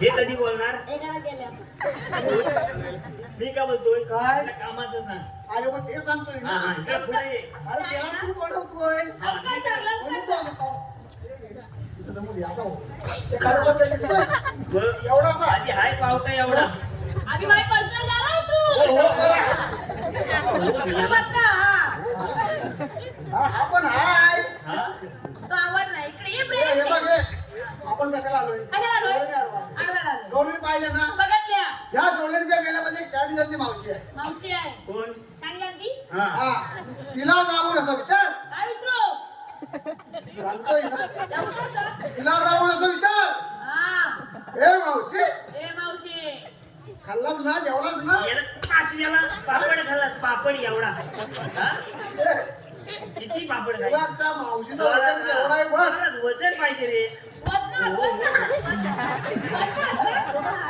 हे कधी बोलणार? मी का बोलतोय? काय? कामाचं सांग. अरे मग ते सांगतोय पुढे अरे तू हो, हो, हो. पावता हाय आपण कशाला आलोय? आलोय? डोलून पाहिलं ना बघितल्या या डोलूनच्या गेल्यामध्ये कॅबिनेटची मावशी आहे. मावशी आहे. कोण? हा. तिला जाऊन असा विचार. काय ना. जाऊ का तिला जाऊन विचार. हा. ए मावशी. ए मावशी. खाल्लाच ना जेवलाच ना? पाच पापड खाल्लास पापड एवढा. किती पापड मावशी वजन पाहिजे रे.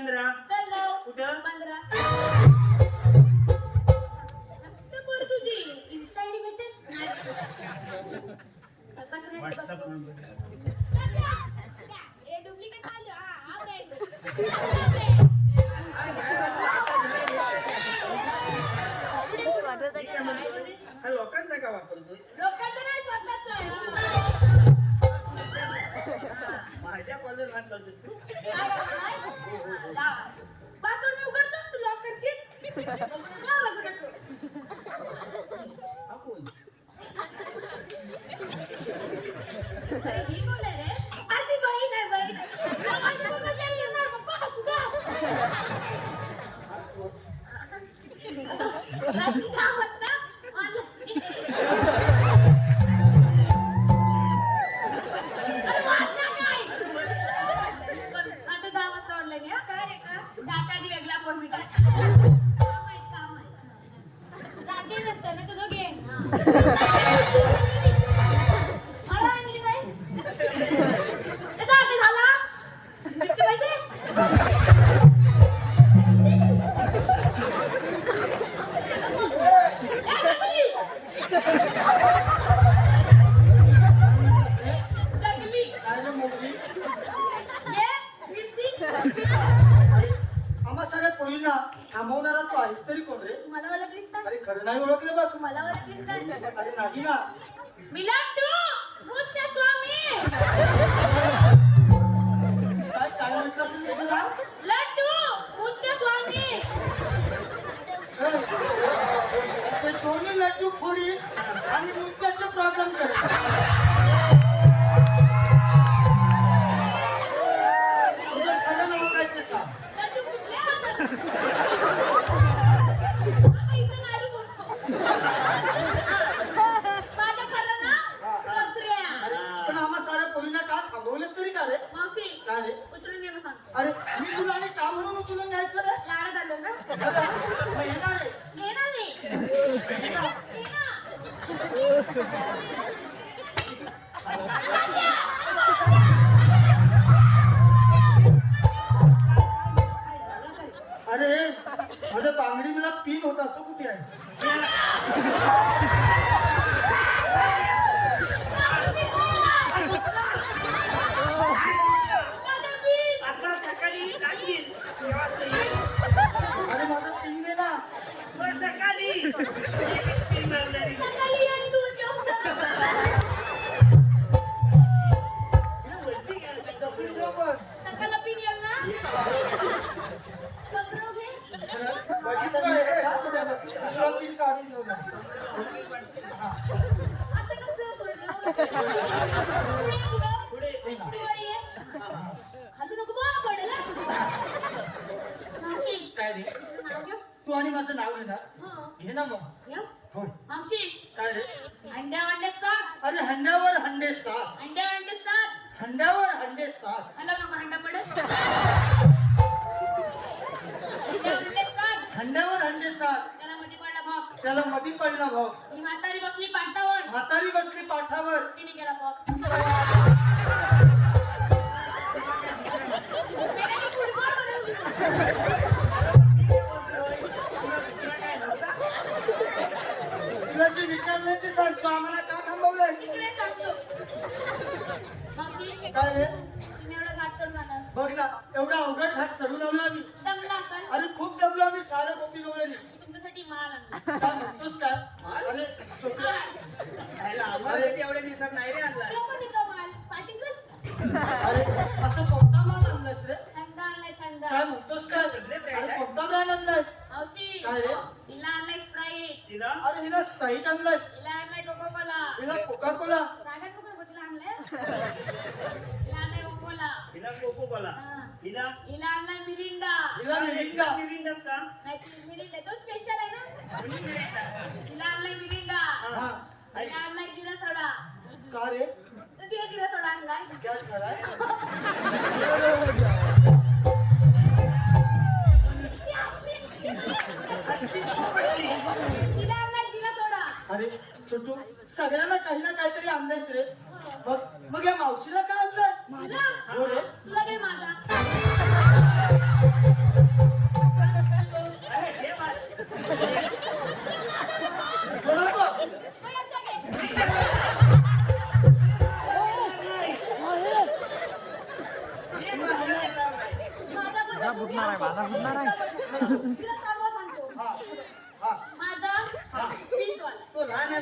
पंधरा. चाललं कुठं? पंधरा. आता बोल कसं नाही डुप्लिकेट आलो हा aja kau lihat kalau justru. Pasur nyugar tuh belum kecil. Kamu kenal itu? Aku. Lagi. ते दोन्ही लड्डू फोडी आणि मुद्द्याचा प्रॉब्लेम करेल काय रे तू आणि माझं नाव घे ना घे ना मग होय काय रे अंड्या अंड्या सात अरे हंड्यावर हंडे सात अंड्या अंड्या सात हंड्यावर हंडे सात हॅलो नको हंडा पडत. अंड्या सात हंड्यावर हंडे सात. त्याला मधी पडला भाऊ. ही म्हातारी बसली पाटावर म्हातारी बसली पाठावर. तिने गेला भाग तुला जे विचारलंय ते सांग तू आम्हाला का थांबवलंय? तिकडे सांगतो. मावशी काय रे? तुम्ही एवढं घाट करून बघ ना एवढा अवघड घाट चढून आलो आम्ही. अरे खूप दमलो आम्ही साऱ्या कोपी गवळली मी तुमच्यासाठी माल आणला. काय म्हणतोस काय अरे चोकला खायला आम्हाला कधी एवढ्या दिवसात नाही रे आणला. तो पण येतो माल पाठीचं? अरे असं कोणता माल आणलायस रे? थंड आणलाय थंड. काय म्हणतोस काय सगळे brand अरे आहे. कोणता ब्रँड आणलायस मावशी काय रे? हिला आणलाय स्प्राईट तिला अरे हिला स्प्राईट आणलायस हिला आणलाय कोको कोला हिला कोका कोला रागात कोको कोला आणलाय? हिला आणलाय कोको कोला तिला कोको कोला हा. हिला? हिला आणलाय मिरिंडा. हिला मिरिंडा. मिरिंडाच का? नाही ती मिरिंडा. तो स्पेशल आहे ना? हिला आणलाय मिरिंडा. हा हिला आणलाय जिरा सोडा का रे? तर तिला जिरा सोडा आणलाय. काय झालाय? छोटू सगळ्यांना काही ना काहीतरी आणलंयस रे. मग मग या मावशीला काय आणलंयस तुला हो रे. तुला काय माझा? अरे हे बरोबर. मग याचा. हे. माझा आहे माझा फुटणार आहे. तिला सांगतो. हा हा. ஆனா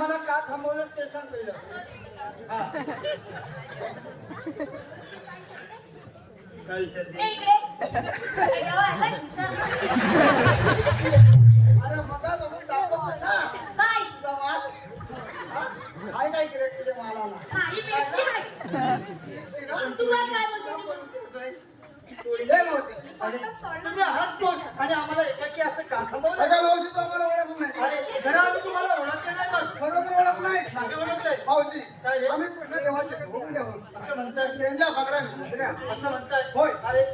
आम्हाला का थांबवलं ते सांगतो अरे मगा बघून दाखवतोय काय? काय काय तुझ्या मालाला? तुला काय रे? आम्ही कृष्ण देवाचे. असं दुसऱ्या. असं म्हणताय होय अरे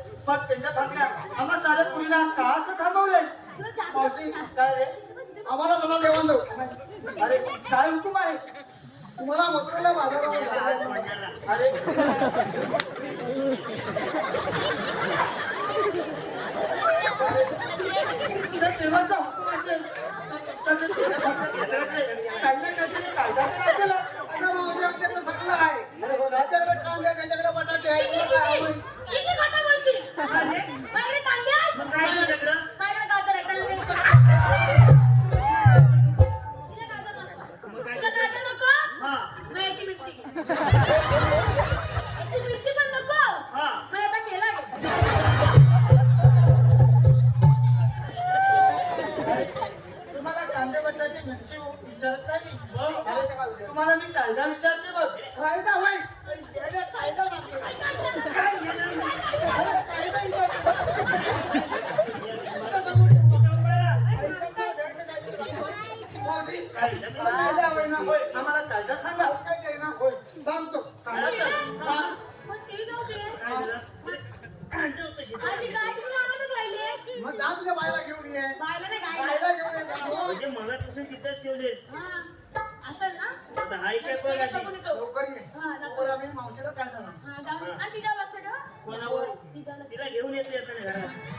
मिरची पण नको हा. मग केला तुम्हाला कांदे बटाटे मिरची विचारत नाही मी. अरे, तुम्हाला मी कायदा विचारते बघ कायदा होय. याला कायदा लागतो. काय कायदा विचारतो. कायदा होय ना? होय आम्हाला कायदा सांगा सांगतो. सांगा हा. मग जा तुझ्या बायला घेऊन ये बायला नाही काय बायला घेऊन ये जा. हो. म्हणजे मला तुझं तिथंच ठेवलेस हा. असं ना आता हाय काय येतो. लवकर ये. हा, लवकर. लवकर आम्ही मावशीला काय हा, लक्ष तिला घेऊन येतो येताना घरात